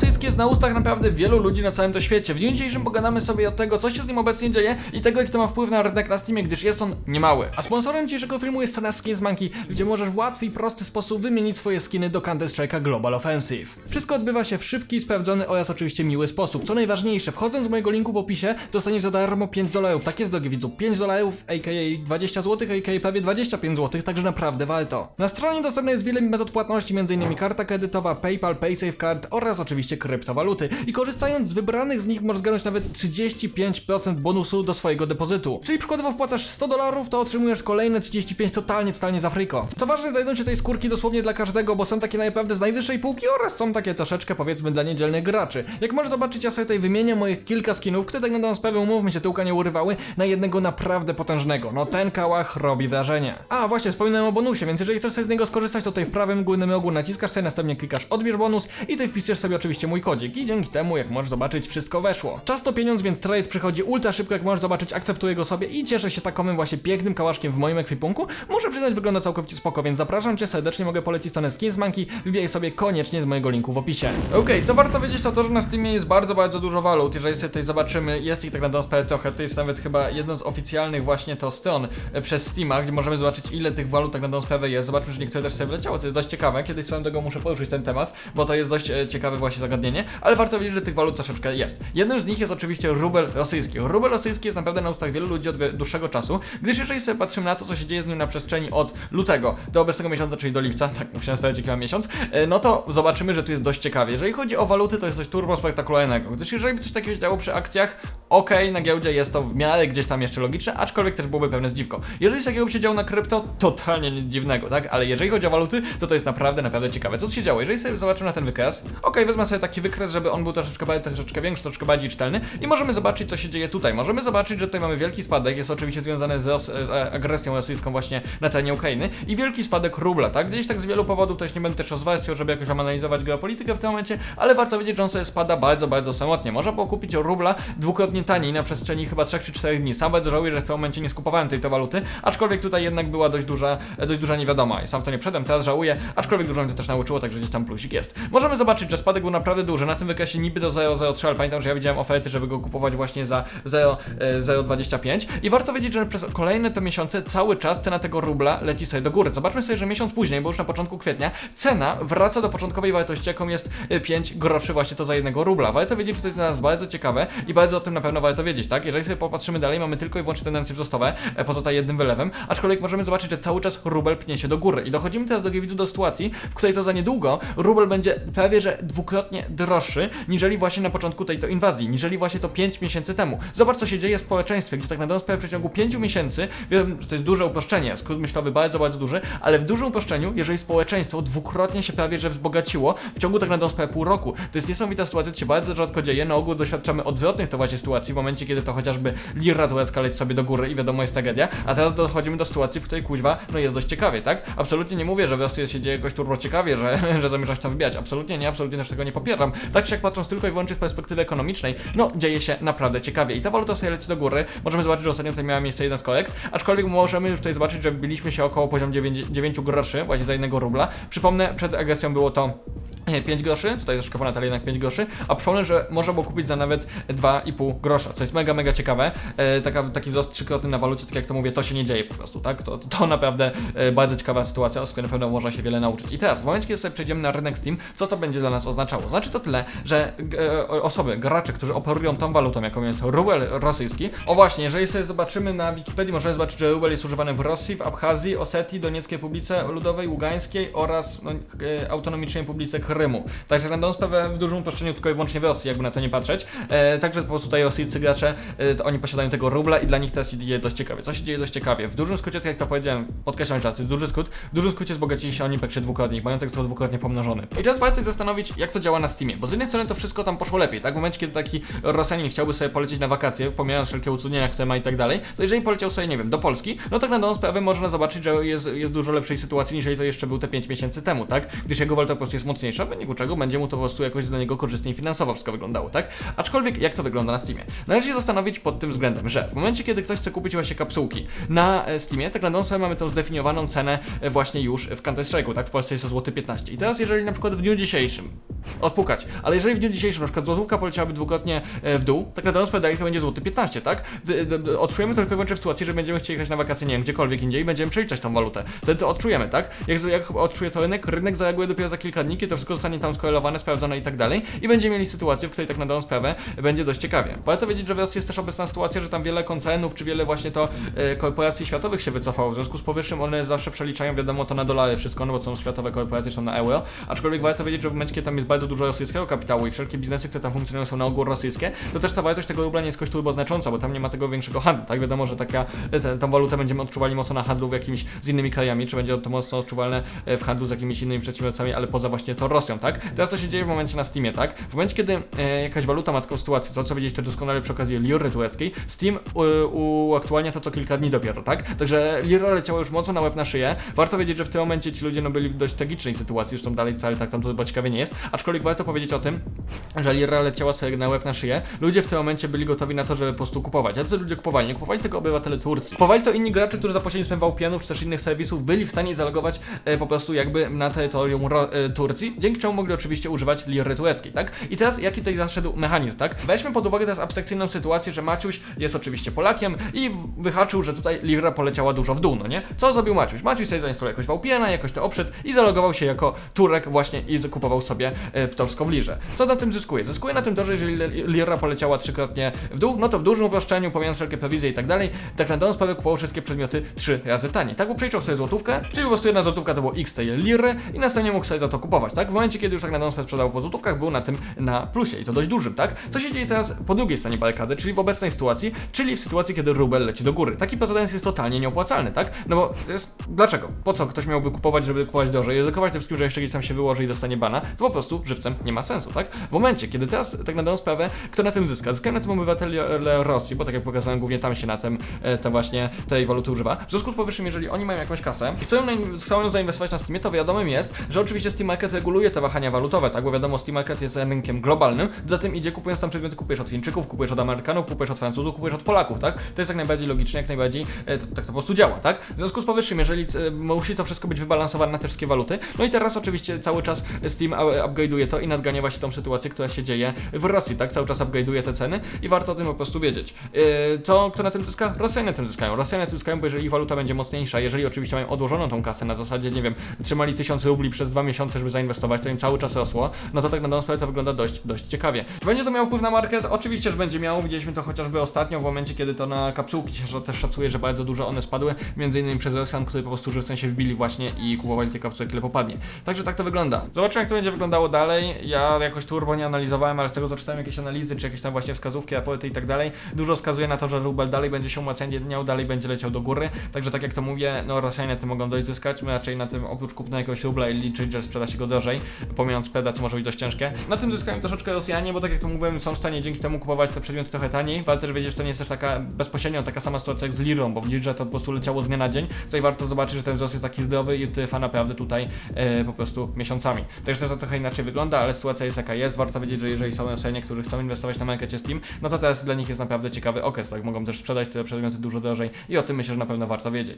rosyjski jest na ustach naprawdę wielu ludzi na całym to świecie. W dniu dzisiejszym pogadamy sobie o tego, co się z nim obecnie dzieje i tego, jak to ma wpływ na rynek na Steamie, gdyż jest on niemały. A sponsorem dzisiejszego filmu jest strona Skins Monkey, gdzie możesz w łatwy i prosty sposób wymienić swoje skiny do Counter Strike'a Global Offensive. Wszystko odbywa się w szybki, sprawdzony oraz oczywiście miły sposób. Co najważniejsze, wchodząc z mojego linku w opisie, dostaniesz za darmo 5 dolarów. Tak jest, drogi widzu, 5 dolarów, aka 20 zł, aka prawie 25 zł, także naprawdę warto. Na stronie dostępne jest wiele metod płatności, m.in. karta kredytowa, PayPal, PaySafeCard oraz oczywiście kryptowaluty. I korzystając z wybranych z nich możesz zgarnąć nawet 35% bonusu do swojego depozytu. Czyli przykładowo wpłacasz 100 dolarów, to otrzymujesz kolejne 35 totalnie, totalnie za friko. Co ważne, znajdą się tej skórki dosłownie dla każdego, bo są takie naprawdę z najwyższej półki oraz są takie troszeczkę powiedzmy dla niedzielnych graczy. Jak możesz zobaczyć, ja sobie tutaj wymienię moich kilka skinów, które tak na dobrą sprawę umówmy się, tyłka nie urywały, na jednego naprawdę potężnego. No ten kałach robi wrażenie. A właśnie, wspominałem o bonusie, więc jeżeli chcesz sobie z niego skorzystać, to tutaj w prawym górnym rogu naciskasz sobie, następnie klikasz odbierz bonus i tutaj wpisujesz sobie oczywiście mój kodzik i dzięki temu, jak możesz zobaczyć, wszystko weszło. Czas to pieniądz, więc trade przychodzi ultra szybko, jak możesz zobaczyć, akceptuję go sobie i cieszę się takowym właśnie pięknym kałaszkiem w moim ekwipunku. Muszę przyznać, wygląda całkowicie spoko, więc zapraszam cię serdecznie, mogę polecić stronę Skins Monkey, wbijaj sobie koniecznie z mojego linku w opisie. Okej, co warto wiedzieć to to, że na Steamie jest bardzo, bardzo dużo walut, jeżeli sobie tutaj zobaczymy, jest ich tak na sprawę trochę, to jest nawet chyba jedno z oficjalnych właśnie to stron e, przez Steama, gdzie możemy zobaczyć ile tych walut tak na jest, zobaczmy, że niektóre też sobie wleciało, co jest dość ciekawe, kiedyś swoją drogą muszę poruszyć ten temat, bo to jest dość e, ciekawe właśnie zagadnienie, ale warto wiedzieć, że tych walut troszeczkę jest. Jednym z nich jest oczywiście rubel rosyjski. Rubel rosyjski jest naprawdę na ustach wielu ludzi od dłuższego czasu, gdyż jeżeli sobie patrzymy na to, co się dzieje z nim na przestrzeni od lutego do obecnego miesiąca, czyli do lipca, tak musiałem sprawdzić jaki ma miesiąc, e, no to zobaczymy, że tu jest dość ciekawie. Jeżeli chodzi o waluty, to jest coś turbo spektakularnego, gdyż jeżeli by coś takiego się działo przy akcjach, okej, na giełdzie jest to w miarę gdzieś tam jeszcze logiczne, aczkolwiek też byłoby pewne zdziwko. Jeżeli coś takiego by się działo na krypto, totalnie nic dziwnego, tak? Ale jeżeli chodzi o waluty, to to jest naprawdę, naprawdę ciekawe. Co tu się działo? Jeżeli sobie zobaczymy na ten wykres, okej, wezmę sobie taki wykres, żeby on był troszeczkę, troszeczkę większy, troszeczkę bardziej czytelny i możemy zobaczyć, co się dzieje tutaj. Możemy zobaczyć, że tutaj mamy wielki spadek, jest oczywiście związany z, z agresją rosyjską właśnie na terenie Ukrainy i wielki spadek rubla, tak? Gdzieś tak z wielu powodów, też nie będę też rozwarstwiał, żeby jakoś wam analizować geopolitykę w tym momencie, ale warto wiedzieć, że on sobie spada bardzo, bardzo samotnie. Można było kupić rubla dwukrotnie taniej na przestrzeni chyba 3 czy 4 dni. Sam bardzo żałuję, że w tym momencie nie skupowałem tej to waluty, aczkolwiek tutaj jednak była dość duża, dość duża niewiadoma i sam to nie przedem, teraz żałuję, aczkolwiek dużo mnie to też nauczyło, także gdzieś tam plusik jest. Możemy zobaczyć, że spadek był naprawdę duży, na tym wykresie niby do 0,03, ale pamiętam, że ja widziałem oferty, żeby go kupować właśnie za 0, e, 0,25 i warto wiedzieć, że przez kolejne te miesiące cały czas cena tego rubla leci sobie do góry. Zobaczmy sobie, że miesiąc później, bo już na początku kwietnia, cena wraca do początkowej wartości, jaką jest e, 5 groszy właśnie to za jednego rubla. Warto wiedzieć, że to jest dla nas bardzo ciekawe i bardzo o tym na pewno warto wiedzieć, tak? Jeżeli sobie popatrzymy dalej, mamy tylko i wyłącznie tendencje wzrostowe, e, poza tutaj jednym wylewem, aczkolwiek możemy zobaczyć, że cały czas rubel pnie się do góry. I dochodzimy teraz do widzu do sytuacji, w której to za niedługo rubel będzie prawie że dwukrotnie droższy, niżeli właśnie na początku tej to inwazji, niżeli właśnie to 5 miesięcy temu. Zobacz, co się dzieje w społeczeństwie, gdzie tak na dobrą w przeciągu 5 miesięcy, wiem, że to jest duże uproszczenie, skrót myślowy bardzo, bardzo duży, ale w dużym uproszczeniu, jeżeli społeczeństwo dwukrotnie się prawie że wzbogaciło w ciągu tak na pół roku, to jest niesamowita sytuacja, to się bardzo rzadko dzieje, na ogół doświadczamy odwrotnych to właśnie sytuacji, w momencie, kiedy to chociażby lira turecka leci sobie do góry i wiadomo jest tragedia, a teraz dochodzimy do sytuacji, w której kuźwa, no jest dość ciekawie, tak? Absolutnie nie mówię, że w Rosji się dzieje jakoś turbo ciekawie, że, że zamierzasz tam absolutnie nie, absolutnie też tego nie popieram. Tak jak patrząc tylko i wyłącznie z perspektywy ekonomicznej, no dzieje się naprawdę ciekawie i ta waluta sobie leci do góry, możemy zobaczyć, że ostatnio tutaj miała miejsce jeden z kolek, aczkolwiek możemy już tutaj zobaczyć, że wbiliśmy się około poziom 9, 9 groszy, właśnie za jednego rubla. Przypomnę, przed agresją było to nie, 5 groszy, tutaj troszkę ponad, ale jednak 5 groszy, a przypomnę, że można było kupić za nawet 2,5 grosza, co jest mega, mega ciekawe. E, taka, taki wzrost trzykrotny na walucie, tak jak to mówię, to się nie dzieje po prostu, tak? To, to naprawdę e, bardzo ciekawa sytuacja, z której na pewno można się wiele nauczyć. I teraz, w momencie, kiedy sobie przejdziemy na rynek Steam, co to będzie dla nas oznaczało? Znaczy to tyle, że e, osoby, gracze, którzy operują tą walutą, jaką jest rubel rosyjski, o właśnie, jeżeli sobie zobaczymy na Wikipedii, możemy zobaczyć, że rubel jest używany w Rosji, w Abchazji, Osetii, Donieckiej Publice Ludowej, Ługańskiej oraz no, e, Autonomicznej Publice Krymu. Także dobrą sprawę w dużym uproszczeniu tylko i wyłącznie w Rosji, jakby na to nie patrzeć. E, także po prostu tutaj rosyjscy gracze, e, oni posiadają tego rubla i dla nich teraz się dzieje dość ciekawie. Co się dzieje dość ciekawie? W dużym skrócie, tak jak to powiedziałem, podkreślam raz, to jest duży skrót, w dużym skrócie wzbogacili się oni praktycznie dwukrotnie, ich majątek został dwukrotnie pomnożony. I teraz warto się zastanowić, jak to działa na Steamie, bo z jednej strony to wszystko tam poszło lepiej, tak? W momencie, kiedy taki Rosjanin chciałby sobie polecieć na wakacje, pomijając wszelkie utrudnienia, które ma i tak dalej, to jeżeli poleciał sobie, nie wiem, do Polski, no tak na sprawę można zobaczyć, że jest, jest dużo lepszej sytuacji, niż to jeszcze był te 5 miesięcy temu, tak? Gdyż jego waluta po prostu jest mocniejsza, w wyniku czego będzie mu to po prostu jakoś dla niego korzystniej finansowo wszystko wyglądało, tak? Aczkolwiek jak to wygląda na Steamie? Należy się zastanowić pod tym względem, że w momencie, kiedy ktoś chce kupić właśnie kapsułki na e, Steamie, tak na dobrą sprawę mamy tą zdefiniowaną cenę e, właśnie już w Counter Strike'u, tak? W Polsce jest to złoty 15. I teraz jeżeli na przykład w dniu dzisiejszym odpukać. Ale jeżeli w dniu dzisiejszym na przykład złotówka poleciałaby dwukrotnie e, w dół, tak naprawdę sprzedali to będzie złoty 15, tak? Odczujemy to tylko i wyłącznie w sytuacji, że będziemy chcieli jechać na wakacje, nie wiem, gdziekolwiek indziej i będziemy przeliczać tą walutę. Wtedy to odczujemy, tak? Jak, jak odczuje to rynek, rynek zareaguje dopiero za kilka dni, kiedy to wszystko zostanie tam skorelowane, sprawdzone i tak dalej i będziemy mieli sytuację, w której tak na dobrą sprawę będzie dość ciekawie. Warto wiedzieć, że w Rosji jest też obecna sytuacja, że tam wiele koncernów, czy wiele właśnie to e, korporacji światowych się wycofało. W związku z powyższym one zawsze przeliczają, wiadomo, to na dolary wszystko, no bo są światowe korporacje, są na euro. Aczkolwiek warto wiedzieć, że w momencie, kiedy tam jest bardzo dużo rosyjskiego kapitału i wszelkie biznesy, które tam funkcjonują, są na ogół rosyjskie, to też ta wartość tego rubla nie jest jakoś turbo znacząca, bo tam nie ma tego większego handlu. Tak wiadomo, że taka te, tą walutę będziemy odczuwali mocno na handlu w jakimś z innymi krajami, czy będzie to mocno odczuwalne e, w handlu z jakimiś innymi przedsiębiorcami, ale poza właśnie to Rosją, tak? Teraz co się dzieje w momencie na Steamie, tak? W momencie, kiedy e, jakaś waluta ma taką sytuację, co, co wiedzieć też doskonale przy okazji liry tureckiej, Steam u, uaktualnia to co kilka dni dopiero, tak? Także lira leciała już mocno na łeb na szyję. Warto wiedzieć, że w tym momencie ci ludzie no, byli w dość tragicznej sytuacji, zresztą dalej wcale tak tam to chyba ciekawie nie jest, aczkolwiek warto powiedzieć o tym, że lira leciała sobie na łeb na szyję. Ludzie w tym momencie byli gotowi na to, żeby po prostu kupować. A co ludzie kupowali? Nie kupowali tylko obywatele Turcji. Kupowali to inni gracze, którzy za pośrednictwem VPN-ów czy też innych serwisów byli w stanie zalogować e, po prostu jakby na terytorium e, Turcji, dzięki czemu mogli oczywiście używać liry tureckiej, tak? I teraz jaki tutaj zaszedł mechanizm, tak? Weźmy pod uwagę teraz abstrakcyjną sytuację, że Maciuś jest oczywiście Polakiem i wyhaczył, że tutaj lira poleciała dużo w dół, no nie? Co zrobił Maciuś? Maciuś sobie zainstalował jakoś VPN-a, jakoś to obszedł i zalogował się jako Turek właśnie i kupował sobie e, ptorsko w lirze. Co na tym zyskuje? Zyskuje na tym to, że jeżeli li- lira poleciała trzykrotnie w dół, no to w dużym uproszczeniu, pomijając wszelkie prowizje i tak dalej, tak na dobrą sprawę kupował wszystkie przedmioty trzy razy taniej. Tak, bo sobie złotówkę, czyli po prostu jedna złotówka to było x tej liry i następnie mógł sobie za to kupować, tak? W momencie, kiedy już tak na dobrą sprawę sprzedał po złotówkach, był na tym na plusie i to dość dużym, tak? Co się dzieje teraz po drugiej stronie barykady, czyli w obecnej sytuacji, czyli w sytuacji, kiedy rubel leci do góry. Taki precedens jest totalnie nieopłacalny, tak? No bo jest... Dlaczego? Po co ktoś miałby kupować, żeby kupować drożej, ryzykować tym że jeszcze gdzieś tam się wyłoży i dostanie bana, to po prostu żywcem nie ma sensu, tak? W momencie, kiedy teraz tak na dobrą sprawę, kto na tym zyska? Zyskają na tym obywatele Rosji, bo tak jak pokazałem, głównie tam się na tym e, te właśnie tej waluty używa. W związku z powyższym, jeżeli oni mają jakąś kasę i chcą, na, chcą ją zainwestować na Steamie, to wiadomym jest, że oczywiście Steam Market reguluje te wahania walutowe, tak? Bo wiadomo, Steam Market jest rynkiem globalnym, za tym idzie kupując tam przedmioty, kupujesz od Chińczyków, kupujesz od Amerykanów, kupujesz od Francuzów, kupujesz od Polaków, tak? To jest jak najbardziej logiczne, jak najbardziej e, tak to po prostu działa, tak? W związku z powyższym, jeżeli e, musi to wszystko być wybalansowane na te wszystkie waluty, no i teraz oczywiście cały czas Steam e, upgrade'uje to i nadgania właśnie tą sytuację, która się dzieje w Rosji, tak? Cały czas upgrade'uje te ceny i warto o tym po prostu wiedzieć. Yy, co, kto na tym zyska? Rosjanie na tym zyskają. Rosjanie na tym zyskają, bo jeżeli ich waluta będzie mocniejsza, jeżeli oczywiście mają odłożoną tą kasę na zasadzie, nie wiem, trzymali 1000 rubli przez dwa miesiące, żeby zainwestować, to im cały czas rosło, no to tak na dobrą sprawę to wygląda dość, dość ciekawie. Czy będzie to miało wpływ na market? Oczywiście, że będzie miało. Widzieliśmy to chociażby ostatnio, w momencie, kiedy to na kapsułki się też szacuje, że bardzo dużo one spadły, między innymi przez Rosjan, którzy po prostu żywcem się wbili właśnie i kupowali te kapsułki, ile popadnie. Także tak to wygląda. Zobaczymy, jak to będzie wyglądało dalej. Ja jakoś turbo nie analizowałem, ale z tego co czytałem jakieś analizy, czy jakieś tam właśnie wskazówki, raporty i tak dalej, dużo wskazuje na to, że rubel dalej będzie się umacniał, dalej będzie leciał do góry. Także tak jak to mówię, no Rosjanie tym mogą dość zyskać. My raczej na tym oprócz kupna jakiegoś rubla i liczyć, że sprzeda się go drożej, pomijając sprzeda, co może być dość ciężkie. Na tym zyskają troszeczkę Rosjanie, bo tak jak to mówiłem, są w stanie dzięki temu kupować te przedmioty trochę taniej. Warto też wiedzieć, że to nie jest też taka bezpośrednio taka sama sytuacja jak z lirą, bo w lirze to po prostu leciało z dnia na dzień. Tutaj warto zobaczyć, że ten wzrost jest taki zdrowy i trwa naprawdę tutaj e, po prostu miesiącami. Także też to trochę inaczej wygląda, ale sytuacja jest jaka jest. Warto wiedzieć, że jeżeli są Rosjanie, którzy chcą inwestować na markecie Steam, no to teraz dla nich jest naprawdę ciekawy okres, tak? Mogą też sprzedać te przedmioty dużo drożej i o tym myślę, że na pewno warto wiedzieć.